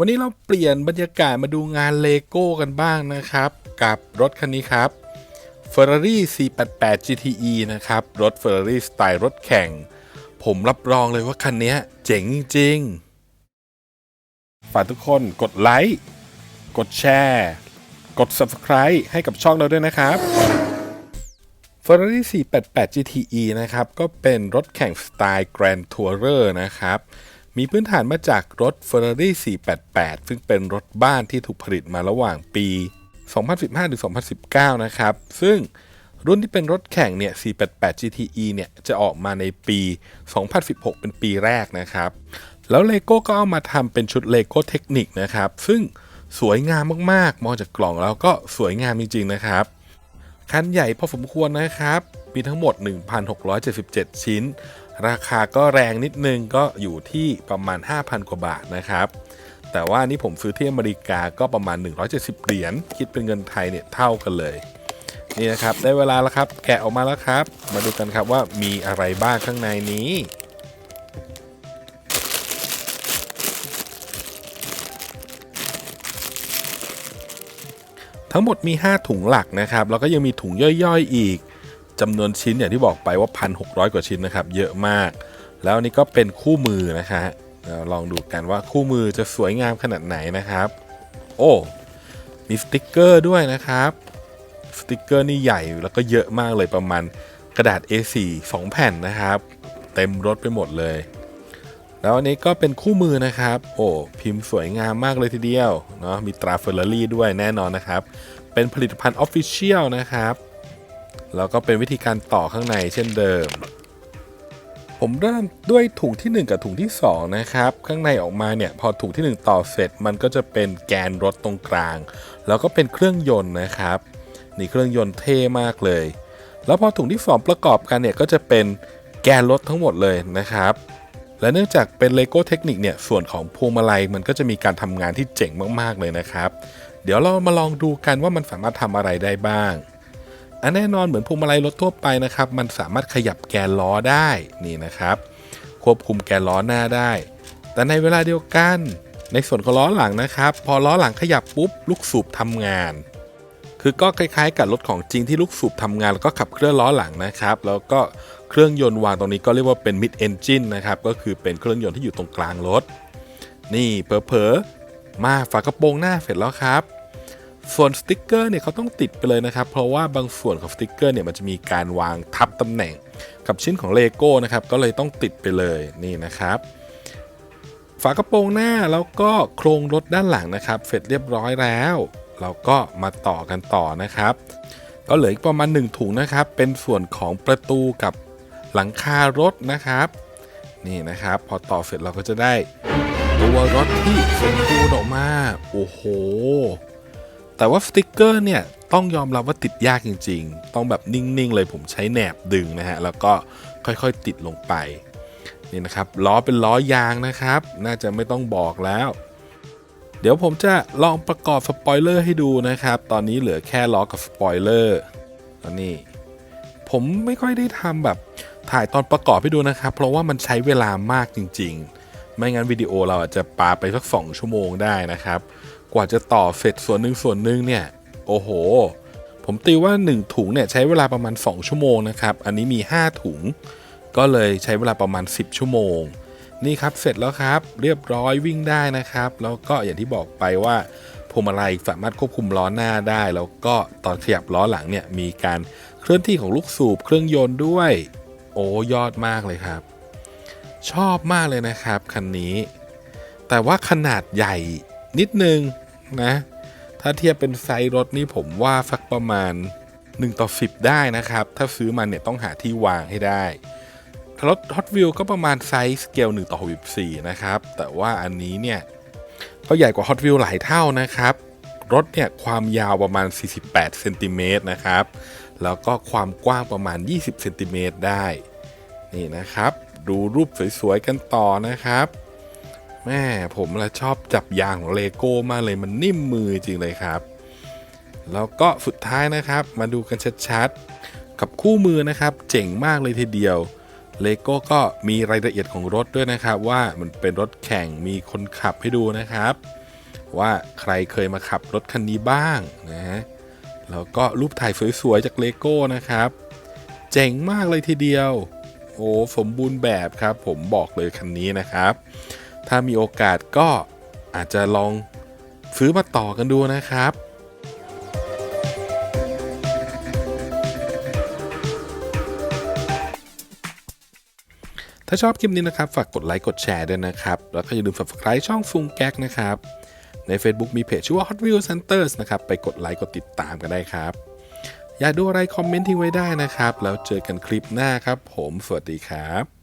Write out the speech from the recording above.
วันนี้เราเปลี่ยนบรรยากาศมาดูงานเลโก้กันบ้างนะครับ กับรถคันนี้ครับ Ferrari 488 GTE นะครับ รถ Ferrari สไตล์รถแข่ง ผมรับรองเลยว่าคันนี้เจ๋งจริงๆฝากทุกคนกดไลค์ กดแชร์ กด Subscribe ให้กับช่องเราด้วยนะครับ Ferrari 488 GTE นะครับ ก็เป็นรถแข่งสไตล์ Grand Tourer นะครับ มีพื้นฐานมาจากรถ Ferrari 488 ซึ่งเป็นรถบ้านที่ถูกผลิตมาระหว่างปี 2015 ถึง 2019 นะครับ ซึ่งรุ่นที่เป็นรถแข่งเนี่ย 488 GTE เนี่ย จะออกมาในปี 2016 เป็นปีแรกนะครับ แล้วเลโก้ก็เอามาทำเป็นชุดเลโก้เทคนิคนะครับ ซึ่งสวยงามมากๆ มองจากกล่องแล้วก็สวยงามจริงๆ นะครับ คันใหญ่พอสมควรนะครับ มีทั้งหมด 1,677 ชิ้น ราคาก็แรงนิดนึงก็อยู่ที่ประมาณ 5,000 กว่าบาทนะครับ แต่ว่านี่ผมซื้อที่อเมริกาก็ประมาณ 170 เหรียญคิดเป็นเงินไทยเนี่ยเท่ากันเลยนี่นะครับได้เวลาแล้วครับ แกะออกมาแล้วครับ มาดูกันครับว่ามีอะไรบ้างข้างในนี้ ทั้งหมดมี 5 ถุงหลักนะครับ แล้วก็ยังมีถุงย่อยๆอีก จำนวนชิ้นอย่างที่บอกไปว่า 1,600 กว่าชิ้นนะครับ เยอะมาก แล้วนี่ก็เป็นคู่มือนะฮะเราลองดูกันว่าคู่มือจะสวยงามขนาดไหนนะครับ โอ้มีสติกเกอร์ด้วยนะครับสติกเกอร์นี่ใหญ่แล้วก็เยอะมากเลยประมาณกระดาษ A4 2 แผ่นนะครับ เต็มรถไปหมดเลย แล้วอันนี้ก็เป็นคู่มือนะครับ โอ้พิมพ์สวยงามมากเลยทีเดียวเนาะมีตราเฟอร์รารี่ด้วยแน่นอนนะครับ เป็นผลิตภัณฑ์ออฟฟิเชียลนะครับ แล้วก็เป็นวิธีการต่อข้างในเช่นเดิม ผมเริ่มด้วยถุงที่ 1 กับถุงที่ 2 นะครับ ข้างในออกมาเนี่ยพอถุงที่ 1 ต่อเสร็จ มันก็จะเป็นแกนรถตรงกลาง แล้วก็เป็นเครื่องยนต์นะครับนี่เครื่องยนต์เท่มากเลย แล้วพอถุงที่ 2 ประกอบกันเนี่ยก็จะเป็นแกนรถทั้งหมดเลยนะครับ และเนื่องจากเป็นเลโก้เทคนิคเนี่ยส่วนของพวงมาลัยมันก็จะมีการทำงานที่เจ๋งมากๆเลยนะครับ เดี๋ยวเรามาลองดูกันว่ามันสามารถทำอะไรได้บ้าง อันแน่นอนเหมือนพวงมาลัยรถทั่วไปนะครับ มันสามารถขยับแกนล้อได้นี่นะครับ ควบคุมแกนล้อหน้าได้ แต่ในเวลาเดียวกัน ในส่วนของล้อหลังนะครับ พอล้อหลังขยับปุ๊บลูกสูบทำงาน คือก็คล้ายๆ กับรถของจริงที่ลูกสูบทำงาน แล้วก็ขับเคลื่อนล้อหลังนะครับ แล้วก็เครื่องยนต์วางตรงนี้ก็เรียกว่าเป็น mid engine นะครับก็คือเป็นเครื่องยนต์ที่อยู่ตรงกลางรถ นี่เผลอๆมาฝากระโปรงหน้าเสร็จแล้วครับ ส่วนสติกเกอร์เนี่ยเขาต้องติดไปเลยนะครับ เพราะว่าบางส่วนของสติกเกอร์เนี่ยมันจะมีการวางทับตำแหน่งกับชิ้นของเลโก้นะครับ ก็เลยต้องติดไปเลยนี่นะครับ ฝากระโปรงหน้าแล้วก็โครงรถด้านหลังนะครับ เสร็จเรียบร้อยแล้ว เราก็มาต่อกันต่อนะครับ ก็เหลืออีกประมาณ1ถุงนะครับ เป็นส่วนของประตูกับหลังคารถนะครับ นี่นะครับ พอต่อเสร็จเราก็จะได้ตัวรถที่สมบูรณ์ออกมา โอ้โห แต่ว่าสติกเกอร์เนี่ยต้องยอมรับว่าติดยากจริง ๆ ต้องแบบนิ่ง ๆ เลยผมใช้แหนบดึงนะฮะ แล้วก็ค่อยๆติดลงไป นี่นะครับล้อเป็นล้อยางนะครับ น่าจะไม่ต้องบอกแล้ว เดี๋ยวผมจะลองประกอบสปอยเลอร์ให้ดูนะครับ ตอนนี้เหลือแค่ล้อกับสปอยเลอร์ตอนนี้ ผมไม่ค่อยได้ทำแบบถ่ายตอนประกอบให้ดูนะครับ เพราะว่ามันใช้เวลามากจริง ๆ ไม่งั้นวิดีโอเราอาจจะปาไปสัก 2 ชั่วโมงได้นะครับ กว่าจะต่อเสร็จส่วนหนึ่งส่วนหนึ่งเนี่ย โอ้โห ผมตีว่า 1 ถุงเนี่ยใช้เวลาประมาณ 2 ชั่วโมงนะครับ อันนี้มี 5 ถุง ก็เลยใช้เวลาประมาณ 10 ชั่วโมง นี่ครับเสร็จแล้วครับ เรียบร้อยวิ่งได้นะครับ แล้วก็อย่างที่บอกไปว่าพวงมาลัยสามารถควบคุมล้อหน้าได้ แล้วก็ตอนขยับล้อหลังเนี่ยมีการเคลื่อนที่ของลูกสูบเครื่องยนต์ด้วย โอ้ยอดมากเลยครับ ชอบมากเลยนะครับคันนี้ แต่ว่าขนาดใหญ่ นิดนึงนะ ถ้าเทียบเป็นไซส์รถนี่ผมว่าสักประมาณ 1 ต่อ 10 ได้นะครับ ถ้าซื้อมาเนี่ยต้องหาที่วางให้ได้ รถ Hot Wheels ก็ประมาณไซส์สเกล1ต่อ64นะครับ แต่ว่าอันนี้เนี่ยก็ใหญ่กว่า Hot Wheels หลายเท่านะครับ รถเนี่ยความยาวประมาณ 48เซนติเมตรนะครับ แล้วก็ความกว้างประมาณ 20เซนติเมตรได้ นี่นะครับ ดูรูปสวยๆกันต่อนะครับ แม่ผมละชอบจับยางของเลโก้มากเลยมันนิ่มมือจริงเลยครับ แล้วก็สุดท้ายนะครับมาดูกันชัดๆ กับคู่มือนะครับ เจ๋งมากเลยทีเดียวเลโก้ก็มีรายละเอียดของรถด้วยนะครับ ว่ามันเป็นรถแข่งมีคนขับให้ดูนะครับ ว่าใครเคยมาขับรถคันนี้บ้างนะฮะแล้วก็รูปถ่ายสวยๆจากเลโก้นะครับ เจ๋งมากเลยทีเดียว โอ้สมบูรณ์แบบครับ ผมบอกเลยคันนี้นะครับ ถ้ามีโอกาสก็อาจจะลองซื้อมาต่อกันดูนะครับถ้าชอบคลิปนี้นะครับ ฝากกดไลค์กดแชร์ด้วยนะครับ แล้วก็อย่าลืม subscribe ช่องฟุงแก๊กนะครับ ใน Facebook มีเพจชื่อว่า Hot Wheels Centers นะครับ ไปกดไลค์กดติดตามกันได้ครับ อยากดูอะไรคอมเมนต์ทิ้งไว้ได้นะครับ แล้วเจอกันคลิปหน้าครับ ผม สวัสดีครับ